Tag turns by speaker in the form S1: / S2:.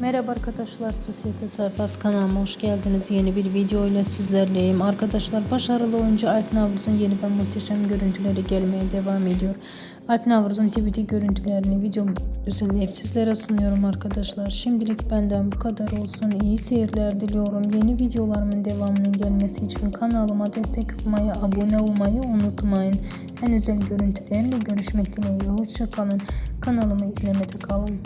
S1: Merhaba arkadaşlar, Sosyete Sayfası kanalıma hoş geldiniz. Yeni bir video ile sizlerleyim. Arkadaşlar başarılı oyuncu Alp Navruz'un yeni ve muhteşem görüntüleri gelmeye devam ediyor. Alp Navruz'un TBT görüntülerini videom düzenleyip sizlere sunuyorum arkadaşlar. Şimdilik benden bu kadar olsun. İyi seyirler diliyorum. Yeni videolarımın devamının gelmesi için kanalıma destek olmayı, abone olmayı unutmayın. En özel görüntülerle görüşmek dileğiyle. Hoşçakalın. Kanalımı izlemede kalın.